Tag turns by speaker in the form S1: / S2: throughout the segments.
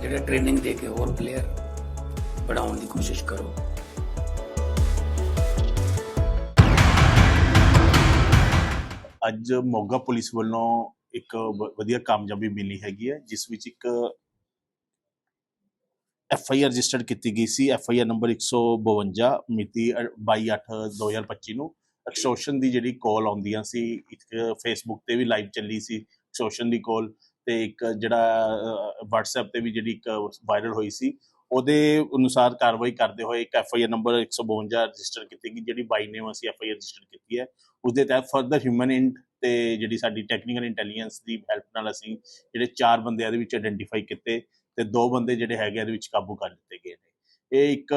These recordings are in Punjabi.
S1: ਜਿਹੜੇ ਟ੍ਰੇਨਿੰਗ ਦੇ ਕੇ ਹੋਰ ਪਲੇਅਰ ਬਣਾਉਣ ਦੀ ਕੋਸ਼ਿਸ਼ ਕਰੋ।
S2: ਅੱਜ ਮੋਗਾ ਪੁਲਿਸ ਵੱਲੋਂ ਇੱਕ ਵਧੀਆ ਕਾਮਯਾਬੀ ਮਿਲੀ ਹੈਗੀ ਹੈ, ਜਿਸ ਵਿੱਚ ਇੱਕ ਐਫ ਆਈ ਆਰ ਰਜਿਸਟਰਡ ਕੀਤੀ ਗਈ ਸੀ ਐਫ ਆਈ ਆਰ ਨੰਬਰ 152 ਮਿਤੀ 22/8/2025 ਨੂੰ। ਐਕਸਟੋਰਸ਼ਨ ਦੀ ਜਿਹੜੀ ਕਾਲ ਆਉਂਦੀਆਂ ਸੀ, ਇੱਕ ਫੇਸਬੁੱਕ ਤੇ ਵੀ ਲਾਈਵ ਚੱਲੀ ਸੀ ਐਕਸਟੋਰਸ਼ਨ ਦੀ ਕਾਲ ਤੇ ਇੱਕ ਜਿਹੜਾ WhatsApp ਤੇ ਵੀ ਜਿਹੜੀ ਇੱਕ ਵਾਇਰਲ ਹੋਈ ਸੀ, ਉਹਦੇ ਅਨੁਸਾਰ ਕਾਰਵਾਈ ਕਰਦੇ ਹੋਏ ਇੱਕ F I R number 152 register ਕੀਤੀ ਗਈ, ਜਿਹੜੀ ਬਾਈ ਨੇਮ ਅਸੀਂ ਐਫ ਆਈ ਆਰ ਰਜਿਸਟਰ ਕੀਤੀ ਹੈ। ਉਸਦੇ ਤਹਿਤ ਫਰਦਰ ਹਿਊਮਨ ਇੰਟ ਤੇ ਜਿਹੜੀ ਸਾਡੀ ਟੈਕਨੀਕਲ ਇੰਟੈਲੀਜੈਂਸ ਦੀ ਹੈਲਪ ਨਾਲ ਅਸੀਂ ਜਿਹੜੇ ਚਾਰ ਬੰਦੇ ਇਹਦੇ ਵਿੱਚ ਆਇਡੈਂਟੀਫਾਈ ਕੀਤੇ ਤੇ ਦੋ ਬੰਦੇ ਜਿਹੜੇ ਹੈਗੇ ਇਹਦੇ ਵਿੱਚ ਕਾਬੂ ਕਰ ਲਿੱਤੇ ਗਏ ਨੇ। ਇਹ ਇੱਕ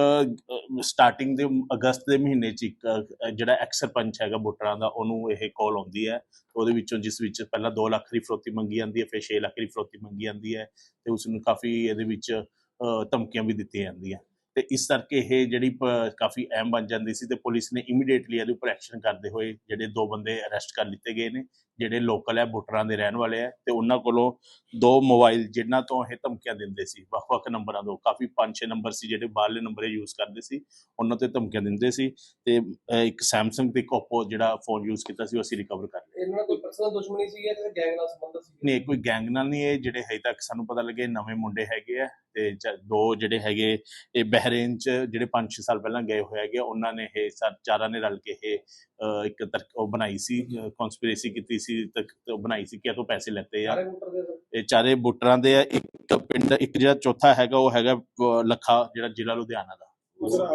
S2: ਸਟਾਰਟਿੰਗ ਦੇ ਅਗਸਤ ਦੇ ਮਹੀਨੇ ਚ ਇੱਕ ਜਿਹੜਾ ਐਕਸ ਸਰਪੰਚ ਹੈਗਾ ਵੋਟਰਾਂ ਦਾ, ਉਹਨੂੰ ਇਹ ਕਾਲ ਆਉਂਦੀ ਹੈ ਉਹਦੇ ਵਿੱਚੋਂ ਜਿਸ ਵਿੱਚ ਪਹਿਲਾਂ 2 ਲੱਖ ਦੀ ਫਰੋਤੀ ਮੰਗੀ ਜਾਂਦੀ ਹੈ, ਫਿਰ 6 ਲੱਖ ਦੀ ਫਰੋਤੀ ਮੰਗੀ ਜਾਂਦੀ ਹੈ ਤੇ ਉਸ ਨੂੰ ਕਾਫੀ ਇਹਦੇ ਵਿੱਚ ਧਮਕੀਆਂ ਵੀ ਦਿੱਤੀਆਂ ਜਾਂਦੀਆਂ। ਤੇ ਇਸ ਕਰਕੇ ਇਹ ਜਿਹੜੀ ਕਾਫੀ ਅਹਿਮ ਬਣ ਜਾਂਦੀ ਸੀ ਤੇ ਪੁਲਿਸ ਨੇ ਇਮੀਡੀਏਟਲੀ ਇਹਦੇ ਉੱਪਰ ਐਕਸ਼ਨ ਕਰਦੇ ਹੋਏ ਜਿਹੜੇ ਦੋ ਬੰਦੇ ਅਰੈਸਟ ਕਰ ਲਿੱਤੇ ਗਏ ਨੇ। ਜਿਹੜੇ ਲੋਕਲ ਹੈ ਬੁੱਟਰਾਂ ਦੇ ਰਹਿਣ ਵਾਲੇ ਆ ਤੇ ਉਹਨਾਂ ਕੋਲੋਂ ਦੋ ਮੋਬਾਈਲ ਜਿਨ੍ਹਾਂ ਤੋਂ ਇਹ ਧਮਕੀਆਂ ਦਿੰਦੇ ਸੀ ਵੱਖ-ਵੱਖ ਨੰਬਰਾਂ ਤੋਂ। ਕਾਫੀ ਪੰਜ ਛੇ ਨੰਬਰ ਸੀ ਜਿਹੜੇ ਬਾਹਰਲੇ ਨੰਬਰ ਯੂਜ਼ ਕਰਦੇ ਸੀ ਉਹਨਾਂ ਤੇ ਧਮਕੀਆਂ ਦਿੰਦੇ ਸੀ ਤੇ ਇੱਕ ਸੈਮਸੰਗ ਤੇ ਇੱਕ Oppo ਜਿਹੜਾ ਫੋਨ ਯੂਜ਼ ਕੀਤਾ ਸੀ ਉਹ ਅਸੀਂ ਰਿਕਵਰ ਕਰ ਲਿਆ।
S3: ਇਹਨਾਂ ਕੋਈ ਪਰਸਨਲ ਦੁਸ਼ਮਣੀ ਸੀ ਜਾਂ ਗੈਂਗ ਨਾਲ ਸੰਬੰਧ ਸੀ
S2: ਨਹੀਂ ਕੋਈ ਗੈਂਗ ਨਾਲ ਨਹੀਂ ਇਹ ਜਿਹੜੇ ਹਜੇ ਤੱਕ ਸਾਨੂੰ ਪਤਾ ਲੱਗੇ ਨਵੇਂ ਮੁੰਡੇ ਹੈਗੇ ਆ ਤੇ ਦੋ ਜਿਹੜੇ ਹੈਗੇ ਇਹ ਬਹਿਰੇਨ ਚ ਜਿਹੜੇ 5-6 ਸਾਲ ਪਹਿਲਾਂ ਗਏ ਹੋਏ ਹੈਗੇ ਉਹਨਾਂ ਨੇ ਇਹ ਚਾਰਾਂ ਨੇ ਰਲ ਕੇ ਇਹ ਇੱਕ ਤਰਕ ਉਹ ਬਣਾਈ ਸੀ ਕਨਸਪੀਰੇਸੀ ਕੀਤੀ ਸੀ ਤੱਕ ਉਹ ਬਣਾਈ ਸੀ ਕਿ ਇਹ ਤੋਂ ਪੈਸੇ ਲੈਤੇ ਆ। ਇਹ ਚਾਰੇ ਬੁੱਟਰਾਂ ਦੇ ਆ ਇੱਕ ਪਿੰਡ ਇੱਕ ਜਿਹੜਾ ਚੌਥਾ ਹੈਗਾ ਉਹ ਹੈਗਾ ਲੱਖਾ ਜਿਹੜਾ ਜ਼ਿਲ੍ਹਾ ਲੁਧਿਆਣਾ ਦਾ।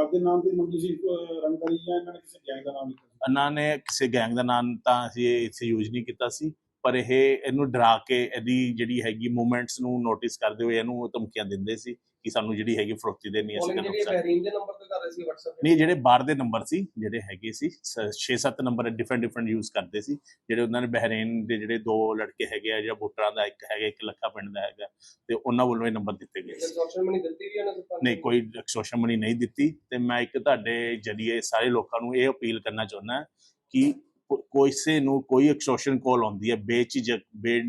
S4: ਆਪਦੇ ਨਾਮ ਦੀ ਮੰਗੀ ਸੀ ਅਹ ਰੰਗਦਾਰੀ ਜਾਂ ਇਹਨਾਂ ਨੇ ਕਿਸੇ ਗੈਂਗ ਦਾ ਨਾਮ ਲਿਖਿਆ ਸੀ?
S2: ਇਹਨਾਂ ਨੇ ਕਿਸੇ ਗੈਂਗ ਦਾ ਨਾਮ ਤਾਂ ਅਸੀਂ ਇੱਥੇ ਯੂਜ਼ ਨਹੀਂ ਕੀਤਾ ਸੀ। ਪਰ ਇਹ ਇਹਨੂੰ ਡਰਾ ਕੇ ਇਹਦੀ ਜਿਹੜੀ ਹੈਗੀ ਮੂਵਮੈਂਟਸ ਨੂੰ ਨੋਟਿਸ ਕਰਦੇ ਹੋਏ ਇਹਨੂੰ ਧਮਕੀਆਂ ਦਿੰਦੇ ਸੀ ਕਿ ਸਾਨੂੰ ਜਿਹੜੀ ਹੈਗੀ ਫਰੋਤੀ ਦੇਣੀ ਅਸੀਂ ਕਰਨਾ
S3: ਬਹਿਰੀਨ ਦੇ ਨੰਬਰ ਤੇ ਕਰ ਰਹੇ ਸੀ WhatsApp
S2: ਨਹੀਂ ਜਿਹੜੇ ਬਾਹਰ ਦੇ ਨੰਬਰ ਸੀ ਜਿਹੜੇ ਹੈਗੇ ਸੀ 6-7 ਨੰਬਰ ਡਿਫਰੈਂਟ ਡਿਫਰੈਂਟ ਯੂਜ਼ ਕਰਦੇ ਸੀ। ਜਿਹੜੇ ਉਹਨਾਂ ਨੇ ਬਹਿਰੇਨ ਦੇ ਜਿਹੜੇ ਦੋ ਲੜਕੇ ਹੈਗੇ ਆ ਜਿਹੜਾ ਬੁੱਟਰਾਂ ਦਾ ਇੱਕ ਹੈਗਾ ਇੱਕ ਲੱਖਾ ਪਿੰਡ ਦਾ ਹੈਗਾ ਤੇ ਉਹਨਾਂ ਵੱਲੋਂ ਇਹ ਨੰਬਰ ਦਿੱਤੇ ਗਏ ਸੀ।
S3: ਇੰਸਟਰਕਸ਼ਨ ਮਨੀ ਦਿੱਤੀ ਵੀ ਉਹਨੇ
S2: ਨਹੀਂ ਕੋਈ ਐਕਸੋਸ਼ਨ ਮਨੀ ਨਹੀਂ ਦਿੱਤੀ। ਤੇ ਮੈਂ ਇੱਕ ਤੁਹਾਡੇ ਜਰੀਏ ਸਾਰੇ ਲੋਕਾਂ ਨੂੰ ਇਹ ਅਪੀਲ ਕਰਨਾ ਚਾਹੁੰਦਾ ਕਿ ਕੋ- ਕਿਸੇ ਨੂੰ ਕੋਈ ਐਕਸੋਸ਼ਨ ਕਾਲ ਆਉਂਦੀ ਹੈ ਬੇਝਿਜਕ ਬੇ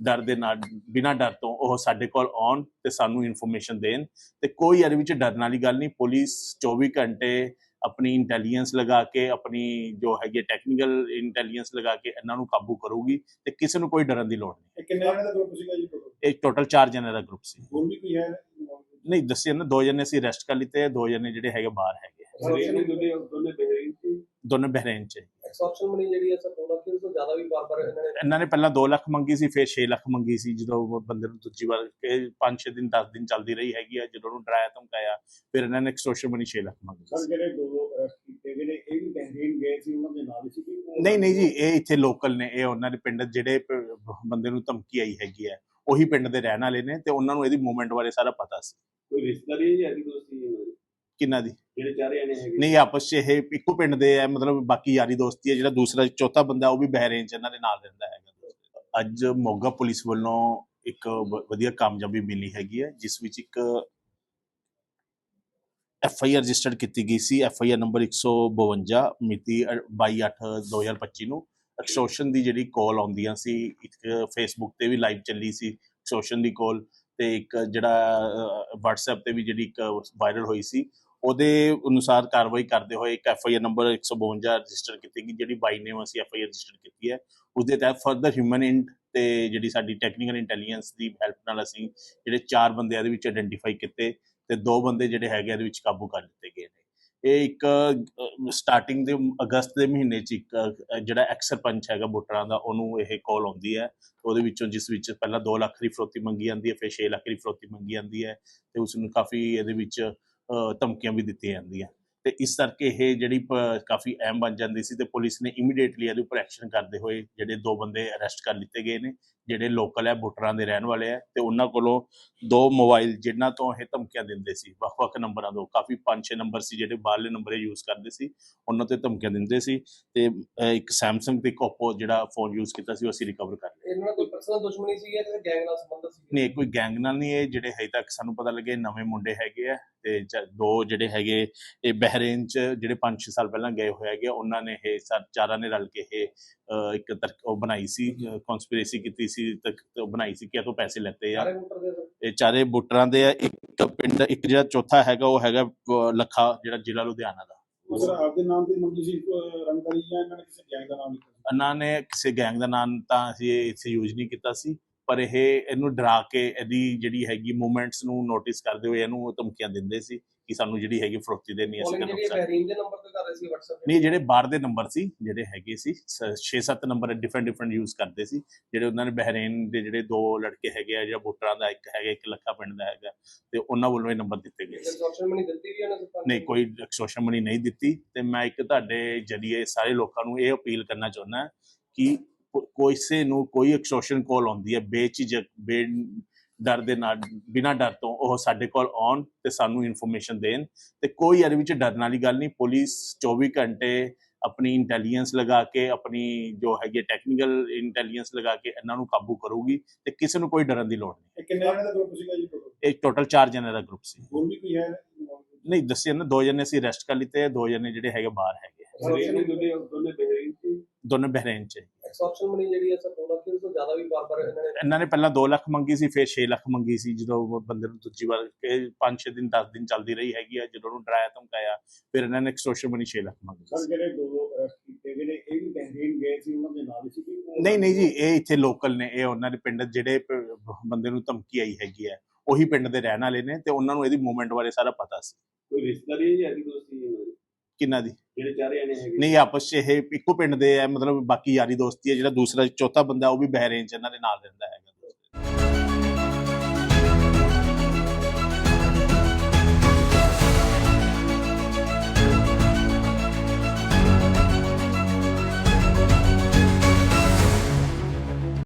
S2: ਡਰ ਦੇ ਨਾਲ ਬਿਨਾਂ ਡਰ ਤੋਂ ਉਹ ਸਾਡੇ ਕੋਲ ਆਉਣ ਤੇ ਸਾਨੂੰ ਇਨਫੋਰਮੇਸ਼ਨ ਦੇਣ ਤੇ ਕੋਈ ਇਹਦੇ ਵਿੱਚ ਡਰਨ ਵਾਲੀ ਗੱਲ ਨਹੀਂ। ਪੁਲਿਸ 24 ਘੰਟੇ ਆਪਣੀ ਇੰਟੈਲੀਜੈਂਸ ਲਗਾ ਕੇ ਆਪਣੀ ਜੋ ਹੈਗੀ ਟੈਕਨੀਕਲ ਇੰਟੈਲੀਜੈਂਸ ਲਗਾ ਕੇ ਇਹਨਾਂ ਨੂੰ ਕਾਬੂ ਕਰੂਗੀ ਤੇ ਕਿਸੇ ਨੂੰ ਕੋਈ ਡਰਨ ਦੀ ਲੋੜ ਨਹੀਂ।
S4: ਕਿੰਨੇ ਜਣੇ ਦਾ ਗਰੁੱਪ ਸੀਗਾ ਜੀ?
S2: ਇਹ ਟੋਟਲ 4 ਜਣੇ ਦਾ ਗਰੁੱਪ ਸੀ।
S4: ਹੋਰ ਵੀ ਕੋਈ ਹੈ?
S2: ਨਹੀਂ ਦੱਸਿਆ ਨਾ ਦੋ ਜਣੇ ਅਸੀਂ ਅਰੈਸਟ ਕਰ ਲਿੱਤੇ ਦੋ ਜਣੇ ਜਿਹੜੇ ਹੈਗੇ ਬਾਹਰ ਹੈਗੇ
S3: ਦੋਨੋਂ ਬਹਿਰੇਨ
S2: ਚ
S3: ਐਕਸਟਰਕਸ਼ਨ ਮਨੀ ਜਿਹੜੀ ਹੈ ਸਰ 2 ਲੱਖ ਤੋਂ ਜ਼ਿਆਦਾ ਵੀ ਬਾਰ ਬਾਰ ਇਹਨਾਂ ਨੇ।
S2: ਇਹਨਾਂ ਨੇ ਪਹਿਲਾਂ 2 ਲੱਖ ਮੰਗੀ ਸੀ ਫਿਰ 6 ਲੱਖ ਮੰਗੀ ਸੀ ਜਦੋਂ ਉਹ ਬੰਦੇ ਨੂੰ ਦੂਜੀ ਵਾਰ 5-6 ਦਿਨ 10 ਦਿਨ ਚੱਲਦੀ ਰਹੀ ਹੈਗੀ ਆ ਜਦੋਂ ਉਹਨੂੰ ਡਰਾਇਆ ਧਮਕਾਇਆ ਫਿਰ ਇਹਨਾਂ ਨੇ ਐਕਸਟੋਰਸ਼ਨ ਮਨੀ 6 ਲੱਖ ਮੰਗੀ
S4: ਸਰ ਜਿਹੜੇ ਦੋ ਅਰੈਸਟ ਕੀਤੇ ਗਏ ਨੇ ਇਹ ਵੀ ਬਹਿਰੀਨ ਗਏ ਸੀ ਉਹਨਾਂ ਦੇ ਨਾਲ ਸੀ
S2: ਨਹੀਂ ਨਹੀਂ ਜੀ ਇਹ ਇੱਥੇ ਲੋਕਲ ਨੇ ਇਹ ਉਹਨਾਂ ਦੇ ਪਿੰਡ ਜਿਹੜੇ ਬੰਦੇ ਨੂੰ ਧਮਕੀ ਆਈ ਹੈਗੀ ਹੈ ਉਹੀ ਪਿੰਡ ਦੇ ਰਹਿਣ ਵਾਲੇ ਨੇ ਤੇ ਉਹਨਾਂ ਨੂੰ ਇਹਦੀ ਮੂਵਮੈਂਟ ਬਾਰੇ ਸਾਰਾ ਪਤਾ ਸੀ।
S3: ਕੋਈ ਰਿਸ਼ਤੇਦਾਰੀ ਜਾਂ ਯਾਰੀ ਦੋਸਤੀ
S2: ਕਿੰਨਾ ਦੀ?
S3: ਜਿਹੜੇ ਚਾਰੇ ਜਣੇ ਹੈਗੇ।
S2: ਨਹੀਂ ਆਪਸ 'ਚ ਇਹ ਇੱਕੋ ਪਿੰਡ ਦੇ ਹੈ ਮਤਲਬ ਬਾਕੀ ਯਾਰੀ ਦੋਸਤੀ ਹੈ ਜਿਹੜਾ ਦੂਸਰਾ ਚੌਥਾ ਬੰਦਾ ਉਹ ਵੀ ਬਹਿਰੇਨ ਚ ਇਹਨਾਂ ਦੇ ਨਾਲ ਰਹਿੰਦਾ ਹੈਗਾ। ਅੱਜ ਮੋਗਾ ਪੁਲਿਸ ਵੱਲੋਂ ਇੱਕ ਵਧੀਆ ਕਾਮਯਾਬੀ ਮਿਲੀ ਹੈਗੀ ਹੈ ਜਿਸ ਵਿੱਚ ਇੱਕ ਐਫ ਆਈ ਆਰ ਰਜਿਸਟਰਡ ਕੀਤੀ ਗਈ ਸੀ ਐਫ ਆਈ ਆਰ ਨੰਬਰ 152 ਮਿਤੀ 22/8/2025 ਨੂੰ। ਐਕਸਟੋਰਸ਼ਨ ਦੀ ਜਿਹੜੀ ਕਾਲ ਆਉਂਦੀਆਂ ਸੀ ਇੱਕ ਫੇਸਬੁੱਕ ਤੇ ਵੀ ਲਾਈਵ ਚੱਲੀ ਸੀ ਐਕਸਟੋਰਸ਼ਨ ਦੀ ਕਾਲ ਤੇ ਇੱਕ ਜਿਹੜਾ WhatsApp ਤੇ ਵੀ ਜਿਹੜੀ ਇੱਕ ਵਾਇਰਲ ਹੋਈ ਸੀ ਉਹਦੇ ਅਨੁਸਾਰ ਕਾਰਵਾਈ ਕਰਦੇ ਹੋਏ ਇੱਕ F I R number 152 register ਕੀਤੀ ਗਈ, ਜਿਹੜੀ ਬਾਈ ਨੇਮ ਅਸੀਂ ਐਫ ਆਈ ਆਰ ਰਜਿਸਟਰ ਕੀਤੀ ਹੈ। ਉਸਦੇ ਤਹਿਤ ਫਰਦਰ ਹਿਊਮਨ ਇੰਟ ਤੇ ਜਿਹੜੀ ਸਾਡੀ ਟੈਕਨੀਕਲ ਇੰਟੈਲੀਜੈਂਸ ਦੀ ਹੈਲਪ ਨਾਲ ਅਸੀਂ ਜਿਹੜੇ ਚਾਰ ਬੰਦੇ ਇਹਦੇ ਵਿੱਚ ਆਇਡੈਂਟੀਫਾਈ ਕੀਤੇ ਤੇ ਦੋ ਬੰਦੇ ਜਿਹੜੇ ਹੈਗੇ ਇਹਦੇ ਵਿੱਚ ਕਾਬੂ ਕਰ ਲਿੱਤੇ ਗਏ ਨੇ। ਇਹ ਇੱਕ ਸਟਾਰਟਿੰਗ ਦੇ ਅਗਸਤ ਦੇ ਮਹੀਨੇ ਚ ਇੱਕ ਜਿਹੜਾ ਐਕਸ ਸਰਪੰਚ ਹੈਗਾ ਬੁੱਟਰਾਂ ਦਾ, ਉਹਨੂੰ ਇਹ ਕਾਲ ਆਉਂਦੀ ਹੈ ਉਹਦੇ ਵਿੱਚੋਂ ਜਿਸ ਵਿੱਚ ਪਹਿਲਾਂ 2 ਲੱਖ ਦੀ ਫਰੋਤੀ ਮੰਗੀ ਜਾਂਦੀ ਹੈ, ਫਿਰ 6 ਲੱਖ ਦੀ ਫਰੋਤੀ ਮੰਗੀ ਜਾਂਦੀ ਹੈ ਤੇ ਉਸ ਨੂੰ ਕਾਫੀ ਇਹਦੇ ਵਿੱਚ ਧਮਕੀਆਂ ਵੀ ਦਿੱਤੀਆਂ ਜਾਂਦੀਆਂ। ਤੇ ਇਸ ਕਰਕੇ ਇਹ ਜਿਹੜੀ ਕਾਫੀ ਅਹਿਮ ਬਣ ਜਾਂਦੀ ਸੀ ਤੇ ਪੁਲਿਸ ਨੇ ਇਮੀਡੀਏਟਲੀ ਇਹਦੇ ਉੱਪਰ ਐਕਸ਼ਨ ਕਰਦੇ ਹੋਏ ਜਿਹੜੇ ਦੋ ਬੰਦੇ ਅਰੈਸਟ ਕਰ ਲਿੱਤੇ ਗਏ ਨੇ। ਜਿਹੜੇ ਲੋਕਲ ਹੈ ਬੁੱਟਰਾਂ ਦੇ ਰਹਿਣ ਵਾਲੇ ਆ ਤੇ ਉਹਨਾਂ ਕੋਲੋਂ ਦੋ ਮੋਬਾਈਲ ਜਿਨ੍ਹਾਂ ਤੋਂ ਇਹ ਧਮਕੀਆਂ ਦਿੰਦੇ ਸੀ ਵੱਖ-ਵੱਖ ਨੰਬਰਾਂ ਤੋਂ। ਕਾਫੀ ਪੰਜ ਛੇ ਨੰਬਰ ਸੀ ਜਿਹੜੇ ਬਾਹਰਲੇ ਨੰਬਰ ਯੂਜ਼ ਕਰਦੇ ਸੀ ਉਹਨਾਂ ਤੇ ਧਮਕੀਆਂ ਦਿੰਦੇ ਸੀ ਤੇ ਇੱਕ ਸੈਮਸੰਗ ਤੇ ਇੱਕ Oppo ਜਿਹੜਾ ਫੋਨ ਯੂਜ਼ ਕੀਤਾ ਸੀ ਉਹ ਅਸੀਂ ਰਿਕਵਰ ਕਰ ਲਿਆ।
S3: ਇਹਨਾਂ ਕੋਈ ਪਰਸਨਲ ਦੁਸ਼ਮਣੀ ਸੀ ਜਾਂ ਗੈਂਗ ਨਾਲ ਸੰਬੰਧ ਸੀ
S2: ਨਹੀਂ ਕੋਈ ਗੈਂਗ ਨਾਲ ਨਹੀਂ ਇਹ ਜਿਹੜੇ ਹਜੇ ਤੱਕ ਸਾਨੂੰ ਪਤਾ ਲੱਗੇ ਨਵੇਂ ਮੁੰਡੇ ਹੈਗੇ ਆ ਤੇ ਦੋ ਜਿਹੜੇ ਹੈਗੇ ਇਹ ਬਹਿਰੇਨ ਚ ਜਿਹੜੇ 5-6 ਸਾਲ ਪਹਿਲਾਂ ਗਏ ਹੋਏ ਹੈਗੇ ਆ, ਉਹਨਾਂ ਨੇ ਇਹ ਚਾਰਾਂ ਨੇ ਰਲ ਕੇ ਇਹ ਇੱਕ ਤਰਕ ਉਹ ਬਣਾਈ ਸੀ ਕਨਸਪੀਰੇਸੀ ਕੀਤੀ ਸੀ ਤੱਕ ਉਹ ਬਣਾਈ ਸੀ ਕਿ ਇਹ ਤੋਂ ਪੈਸੇ ਲੈਤੇ ਆ। ਇਹ ਚਾਰੇ ਬੁੱਟਰਾਂ ਦੇ ਆ ਇੱਕ ਪਿੰਡ ਇੱਕ ਜਿਹੜਾ ਚੌਥਾ ਹੈਗਾ ਉਹ ਹੈਗਾ ਲੱਖਾ ਜਿਹੜਾ ਜ਼ਿਲ੍ਹਾ ਲੁਧਿਆਣਾ ਦਾ।
S4: ਆਪਦੇ ਨਾਮ ਤੇ ਮੰਗੀ ਸੀ ਅਹ, ਰੰਗਦਾਰੀ ਜਾਂ ਇਹਨਾਂ ਨੇ ਕਿਸੇ ਗੈਂਗ ਦਾ ਨਾਮ ਲਿਖਿਆ ਸੀ?
S2: ਇਹਨਾਂ ਨੇ ਕਿਸੇ ਗੈਂਗ ਦਾ ਨਾਮ ਤਾਂ ਅਸੀਂ ਇੱਥੇ ਯੂਜ਼ ਨਹੀਂ ਕੀਤਾ ਸੀ ਪਰ ਇਹ ਇਹਨੂੰ ਡਰਾ ਕੇ ਇਹਦੀ ਜਿਹੜੀ ਹੈਗੀ ਮੂਵਮੈਂਟਸ ਨੂੰ ਨੋਟਿਸ ਕਰਦੇ ਹੋਏ ਇਹਨੂੰ ਧਮਕੀਆਂ ਦਿੰਦੇ ਸੀ। ਕਿ ਸਾਨੂੰ ਜਿਹੜੀ ਹੈਗੀ ਫਰੋਤੀ ਦੇਣੀ ਅਸੀਂ
S3: ਕਾਲਿੰਗ ਜਿਹੜੀ
S2: ਕਰਨਾ
S3: ਬਹਿਰੀਨ ਦੇ ਨੰਬਰ ਤੇ ਕਰ ਰਹੇ ਸੀ WhatsApp
S2: ਨਹੀਂ ਜਿਹੜੇ ਬਾਹਰ ਦੇ ਨੰਬਰ ਸੀ ਜਿਹੜੇ ਹੈਗੇ ਸੀ 6-7 ਨੰਬਰ ਡਿਫਰੈਂਟ ਡਿਫਰੈਂਟ ਯੂਜ਼ ਕਰਦੇ ਸੀ। ਜਿਹੜੇ ਉਹਨਾਂ ਨੇ ਬਹਿਰੇਨ ਦੇ ਜਿਹੜੇ ਦੋ ਲੜਕੇ ਹੈਗੇ ਆ ਜਿਹੜਾ ਬੁੱਟਰਾਂ ਦਾ ਇੱਕ ਹੈਗਾ ਇੱਕ ਲੱਖਾ ਪਿੰਡ ਦਾ ਹੈਗਾ ਤੇ ਉਹਨਾਂ ਵੱਲੋਂ ਇਹ ਨੰਬਰ ਦਿੱਤੇ ਗਏ ਸੀ।
S3: ਇੰਸਟਰਕਸ਼ਨ ਮਨੀ ਦਿੱਤੀ ਵੀ ਉਹਨੇ ਸਰਪੰਚ
S2: ਨਹੀਂ ਕੋਈ ਐਕਸੋਸ਼ਨ ਮਨੀ ਨਹੀਂ ਦਿੱਤੀ। ਤੇ ਮੈਂ ਇੱਕ ਤੁਹਾਡੇ ਜਰੀਏ ਸਾਰੇ ਲੋਕਾਂ ਨੂੰ ਇਹ ਅਪੀਲ ਕਰਨਾ ਚਾਹੁੰਦਾ ਕਿ ਕੋ- ਕਿਸੇ ਨੂੰ ਕੋਈ ਐਕਸੋਸ਼ਨ ਕਾਲ ਆਉਂਦੀ ਹੈ ਬੇਝਿਜਕ ਬੇ ਡਰ ਦੇ ਨਾਲ ਬਿਨਾਂ ਡਰ ਤੋਂ ਉਹ ਸਾਡੇ ਕੋਲ ਆਉਣ ਤੇ ਸਾਨੂੰ ਇਨਫੋਰਮੇਸ਼ਨ ਦੇਣ। ਤੇ ਕੋਈ ਇਹਦੇ ਵਿੱਚ ਡਰਨ ਵਾਲੀ ਗੱਲ ਨਹੀਂ। ਪੁਲਿਸ 24 ਘੰਟੇ ਆਪਣੀ ਇੰਟੈਲੀਜੈਂਸ ਲਗਾ ਕੇ ਆਪਣੀ ਜੋ ਹੈਗੀ ਟੈਕਨੀਕਲ ਇੰਟੈਲੀਜੈਂਸ ਲਗਾ ਕੇ ਇਹਨਾਂ ਨੂੰ ਕਾਬੂ ਕਰੂਗੀ ਤੇ ਕਿਸੇ ਨੂੰ ਕੋਈ ਡਰਨ ਦੀ ਲੋੜ ਨਹੀਂ।
S4: ਕਿੰਨੇ ਜਣੇ ਦਾ ਗਰੁੱਪ ਸੀਗਾ ਜੀ?
S2: ਇਹ ਟੋਟਲ 4 ਜਣੇ ਦਾ ਗਰੁੱਪ ਸੀ।
S4: ਹੋਰ ਵੀ ਕੋਈ ਹੈ?
S2: ਨਹੀਂ ਦੱਸਿਆ ਨਾ ਦੋ ਜਣੇ ਅਸੀਂ ਅਰੈਸਟ ਕਰ ਲਿੱਤੇ ਦੋ ਜਣੇ ਜਿਹੜੇ ਹੈਗੇ ਬਾਹਰ ਹੈਗੇ
S3: ਦੋਨੇ ਬਹਿਰੀਨ ਸੀ?
S2: ਦੋਨੋਂ ਬਹਿਰੇਨ ਚ
S3: ਐਕਸਟ੍ਰੈਕਸ਼ਨ ਮਨੀ ਜਿਹੜੀ ਹੈ ਸਰ 2 ਲੱਖ ਤੋਂ ਜ਼ਿਆਦਾ ਵੀ ਬਾਰ ਬਾਰ ਇਹਨਾਂ ਨੇ।
S2: ਇਹਨਾਂ ਨੇ ਪਹਿਲਾਂ 2 ਲੱਖ ਮੰਗੀ ਸੀ ਫਿਰ 6 ਲੱਖ ਮੰਗੀ ਸੀ ਜਦੋਂ ਉਹ ਬੰਦੇ ਨੂੰ ਦੂਜੀ ਵਾਰ 5-6 ਦਿਨ 10 ਦਿਨ ਚੱਲਦੀ ਰਹੀ ਹੈਗੀ ਆ ਜਦੋਂ ਉਹਨੂੰ ਡਰਾਇਆ ਧਮਕਾਇਆ ਫਿਰ ਇਹਨਾਂ ਨੇ ਐਕਸਟੋਰਸ਼ਨ ਮਨੀ 6 ਲੱਖ ਮੰਗੀ
S4: ਸਰ ਜਿਹੜੇ ਦੋ ਅਰੈਸਟ ਕੀਤੇ ਗਏ ਨੇ ਇਹ ਵੀ ਬਹਿਰੀਨ ਗਏ ਸੀ ਉਹਨਾਂ ਦੇ ਨਾਲ ਸੀ
S2: ਨਹੀਂ ਨਹੀਂ ਜੀ ਇਹ ਇੱਥੇ ਲੋਕਲ ਨੇ ਇਹ ਉਹਨਾਂ ਦੇ ਪਿੰਡ ਜਿਹੜੇ ਬੰਦੇ ਨੂੰ ਧਮਕੀ ਆਈ ਹੈਗੀ ਹੈ ਉਹੀ ਪਿੰਡ ਦੇ ਰਹਿਣ ਵਾਲੇ ਨੇ ਤੇ ਉਹਨਾਂ ਨੂੰ ਇਹਦੀ ਮੂਵਮੈਂਟ ਬਾਰੇ ਸਾਰਾ ਪਤਾ ਸੀ।
S3: ਕੋਈ ਰਿਸ਼ਤੇਦਾਰੀ ਜਾਂ ਯਾਰੀ ਦੋਸਤੀ ਦੀ?
S2: ਕਿੰਨਾ ਦੀ?
S3: ਜਿਹੜੇ ਚਾਰੇ ਜਣੇ ਹੈਗੇ।
S2: ਨਹੀਂ ਆਪਸ 'ਚ ਇਹ ਇੱਕੋ ਪਿੰਡ ਦੇ ਆ ਮਤਲਬ ਬਾਕੀ ਯਾਰੀ ਦੋਸਤੀ ਹੈ ਜਿਹੜਾ ਦੂਸਰਾ ਚੌਥਾ ਬੰਦਾ ਉਹ ਵੀ ਬਹਿਰੇਨ ਚ ਇਹਨਾਂ ਦੇ ਨਾਲ ਰਹਿੰਦਾ ਹੈਗਾ।